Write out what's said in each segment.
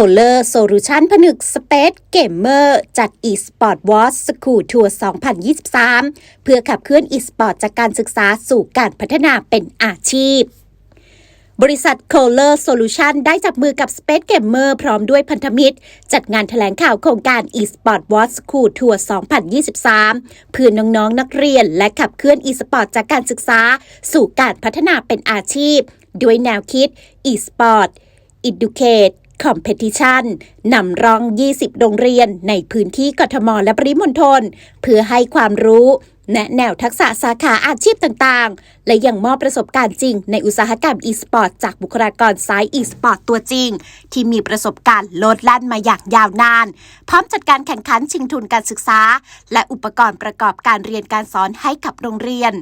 Color Solution ผนึก Space Gamer จัด eSport Watch School Tour 2023 เพื่อขับเคลื่อน eSport จากการศึกษาสู่การพัฒนาเป็นอาชีพบริษัท Color Solution ได้จับมือกับ Space Gamer พร้อมด้วยพันธมิตร จัดงานแถลงข่าวโครงการ eSport Watch School Tour 2023 เพื่อน้องๆนักเรียน และขับเคลื่อน eSport จากการศึกษา สู่การพัฒนาเป็นอาชีพ ด้วยแนวคิด eSport Educate Competition นำร่อง 20 โรงเรียนในพื้นที่กทมและปริมณฑลเพื่อให้ความรู้แนะแนวทักษะสาขาอาชีพต่างๆ และยังมอบประสบการณ์จริงในอุตสาหกรรม e-sport จากบุคลากรสาย e-sport ตัวจริง ที่มีประสบการณ์โลดแล่นมาอย่างยาวนาน พร้อมจัดการแข่งขันชิงทุนการศึกษา และอุปกรณ์ประกอบการเรียนการสอนให้กับโรงเรียน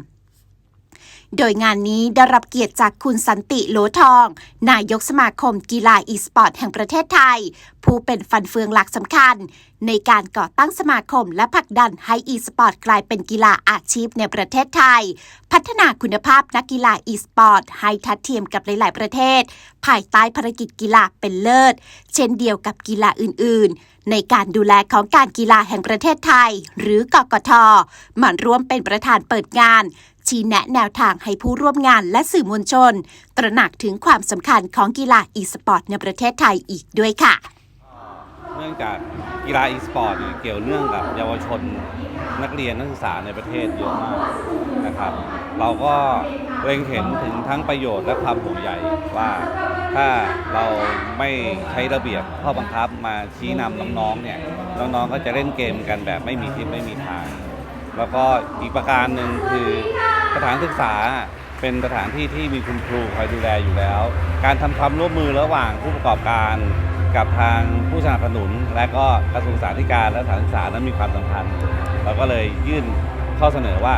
โดยงานนี้ได้รับเกียรติจากคุณสันติโหลทอง นายกสมาคมกีฬาอีสปอร์ตแห่งประเทศไทย ผู้เป็นฟันเฟืองหลักสำคัญ ในการก่อตั้งสมาคมและผลักดันให้อีสปอร์ตกลายเป็นกีฬาอาชีพในประเทศไทย พัฒนาคุณภาพนักกีฬาอีสปอร์ตให้ทัดเทียมกับหลาย ๆ ประเทศ ภายใต้ภารกิจกีฬาเป็นเลิศ เช่นเดียวกับกีฬาอื่น ๆในการดูแลของการกีฬาแห่งประเทศไทย หรือกกทมาร่วมเป็นประธานเปิดงาน ชี้แนะแนวทางให้ผู้ร่วมงานและสื่อมวลชน ตระหนักถึงความสำคัญของกีฬาอีสปอร์ตในประเทศไทยอีกด้วยค่ะ เนื่องจากกีฬาอีสปอร์ตเกี่ยวเนื่องกับเยาวชนนักเรียนนักศึกษาในประเทศเยอะมากนะครับ เราก็เล็งเห็นถึงทั้งประโยชน์และความห่วงใยว่าถ้าเราไม่ใช้ระเบียบข้อบังคับมาชี้นำน้องๆเนี่ยน้องๆก็จะเล่นเกมกันแบบไม่มีทิศไม่มีทาง แล้วก็อีกประการหนึ่งคือสถานศึกษาเป็นสถานที่ที่มีคุณครูคอยดูแลอยู่แล้ว การทำความร่วมมือระหว่างผู้ประกอบการกับทางผู้สนับสนุน และก็กระทรวงสาธารณสุขและสถานศึกษานั้นมีความสำคัญ เราก็เลยยื่นข้อเสนอว่า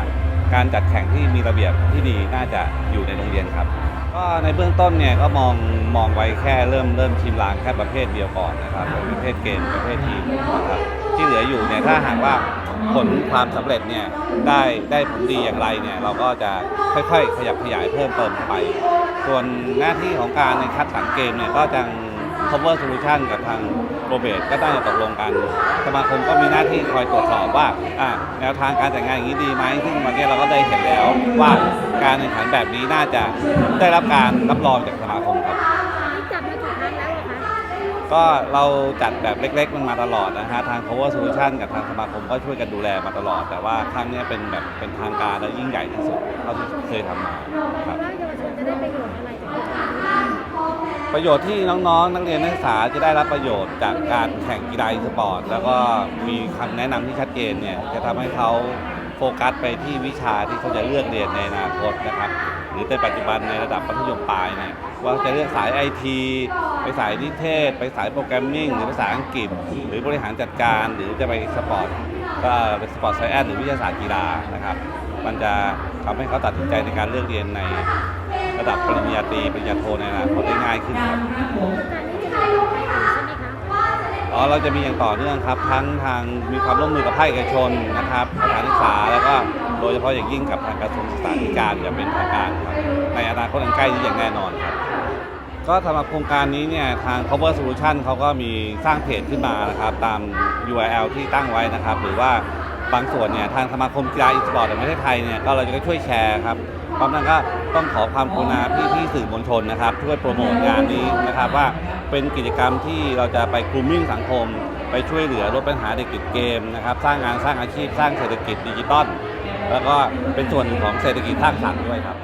การจัดแข่งที่มีระเบียบที่ดีน่าจะอยู่ในโรงเรียนครับก็ในเบื้องต้นเนี่ยก็มองมองไว้แค่เริ่มเริ่มชิมลางแค่ประเภทเดียวก่อนนะครับประเภทเกมประเภททีมนะครับ ที่เหลืออยู่เนี่ยถ้าหากว่าผลความสำเร็จเนี่ยได้ได้ผลดีอย่างไรเนี่ยเราก็จะค่อยๆ ขยับขยายเพิ่มเติมไป ส่วนหน้าที่ของการในคัดสรรเกมเนี่ยก็จะ cover solution กับทางโรเบตก็ได้ตกลงกัน สมาคมก็มีหน้าที่คอยตรวจสอบว่าแนวทางการจัดงานอย่างนี้ดีไหมซึ่งวันนี้เราก็ได้เห็นแล้วว่าการแข่งขันแบบนี้น่าจะได้รับการรับรองจากสมาคมครับนี่จัดมากี่ครั้งแล้ว ก็เราจัดแบบเล็ก ๆ มันมาตลอดนะฮะทาง cover solution กับทางสมาคมก็ช่วยกันดูแลมาตลอด แต่ว่าครั้งนี้เป็นแบบเป็นทางการและยิ่งใหญ่ที่สุดเท่าที่เคยทำมาครับว่าเยาวชนจะได้ประโยชน์อะไรจากโครงการนี้บ้างประโยชน์ที่น้องๆ นักเรียนนักศึกษาจะได้รับประโยชน์จากการแข่งกีฬาอีสปอร์ต แล้วก็มีคำแนะนำที่ชัดเจนเนี่ยจะทำให้เขา โฟกัสไปที่วิชาที่เขาจะเลือกเรียนในอนาคตนะครับ หรือในปัจจุบันในระดับมัธยมปลายเนี่ยว่าจะเลือกสายไอทีไปสายนิเทศ ไปสายโปรแกรมมิ่งหรือภาษาอังกฤษ หรือบริหารจัดการ หรือจะไปสปอร์ตก็เป็นสปอร์ตไซแอนหรือวิทยาศาสตร์กีฬานะครับ มันจะทำให้เขาตัดสินใจในการเลือกเรียนในระดับปริญญาตรีปริญญาโทในอนาคตได้ง่ายขึ้นครับ อ๋อเราจะมีอย่างต่อเนื่องครับ ทั้งทางมีความร่วมมือกับภาคเอกชนนะครับสถานศึกษาแล้วก็โดยเฉพาะอย่างยิ่งกับทางกระทรวงศึกษาธิการอย่างเป็นทางการครับในอนาคตอันใกล้นี้อย่างแน่นอนครับ ก็สำหรับโครงการนี้เนี่ยทาง cover solution เขาก็มีสร้างเพจขึ้นมานะครับ ตาม URL ที่ตั้งไว้นะครับ หรือว่าบางส่วนเนี่ยทางสมาคมกีฬาอีสปอร์ตแห่งประเทศไทยเนี่ยก็เราจะช่วยแชร์ครับ พร้อมนั้นก็ต้องขอความกรุณาพี่พี่ๆสื่อมวลชนนะครับ ช่วยโปรโมทงานนี้นะครับว่าเป็นกิจกรรมที่เราจะไปกลุ่มมิ่งสังคม ไปช่วยเหลือลดปัญหาเด็กติดเกมนะครับสร้างงานสร้างอาชีพ สร้างเศรษฐกิจดิจิตอลแล้วก็เป็นส่วนหนึ่งของเศรษฐกิจสร้างสรรค์ด้วยครับ